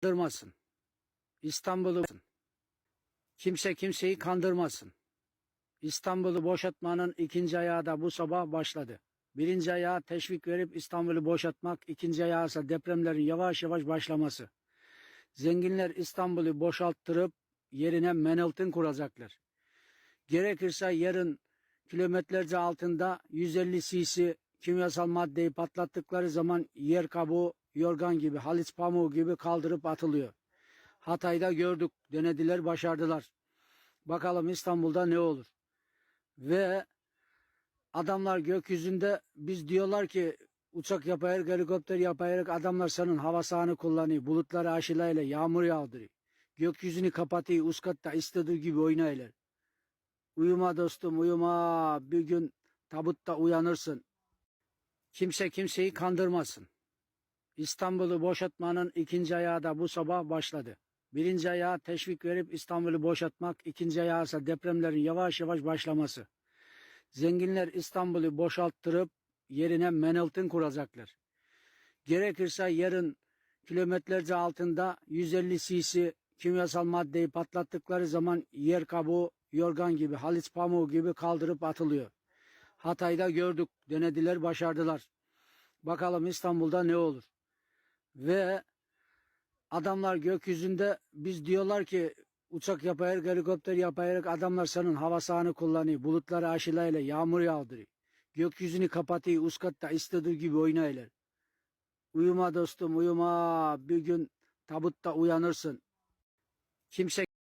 kandırmasın. İstanbul'u kimse kimseyi kandırmasın. İstanbul'u boşaltmanın ikinci ayağı da bu sabah başladı. Birinci ayağı teşvik verip İstanbul'u boşaltmak, ikinci ayağı ise depremlerin yavaş yavaş başlaması. Zenginler İstanbul'u boşalttırıp yerine Menaltın kuracaklar. Gerekirse yarın kilometrelerce altında 150 cc kimyasal maddeyi patlattıkları zaman yer kabuğu, yorgan gibi, halis pamuğu gibi kaldırıp atılıyor. Hatay'da gördük, denediler, başardılar. Bakalım İstanbul'da ne olur. Ve adamlar gökyüzünde biz diyorlar ki uçak yapayarak, helikopter yapayarak adamlar senin hava sahanı kullanıyor. Bulutları aşılayla yağmur yağdırıyor. Gökyüzünü kapatıyor, uskatta istediği gibi oynayırlar. Uyuma dostum uyuma bir gün tabutta uyanırsın. Kimse kimseyi kandırmasın. İstanbul'u boşaltmanın ikinci ayağı da bu sabah başladı. Birinci ayağı teşvik verip İstanbul'u boşaltmak, ikinci ayağı ise depremlerin yavaş yavaş başlaması. Zenginler İstanbul'u boşalttırıp yerine Menaltın kuracaklar. Gerekirse yarın kilometrelerce altında 150 cc kimyasal maddeyi patlattıkları zaman yer kabuğu, yorgan gibi, halis pamuğu gibi kaldırıp atılıyor. Hatay'da gördük, denediler, başardılar. Bakalım İstanbul'da ne olur. Ve adamlar gökyüzünde biz diyorlar ki uçak yapayarak, helikopter yapayarak adamlar senin hava sahanı kullanıyor. Bulutları aşılayla yağmur yağdırıyor. Gökyüzünü kapatıyor, uskatta istediği gibi oynayırlar. Uyuma dostum uyuma bir gün tabutta uyanırsın. Kimse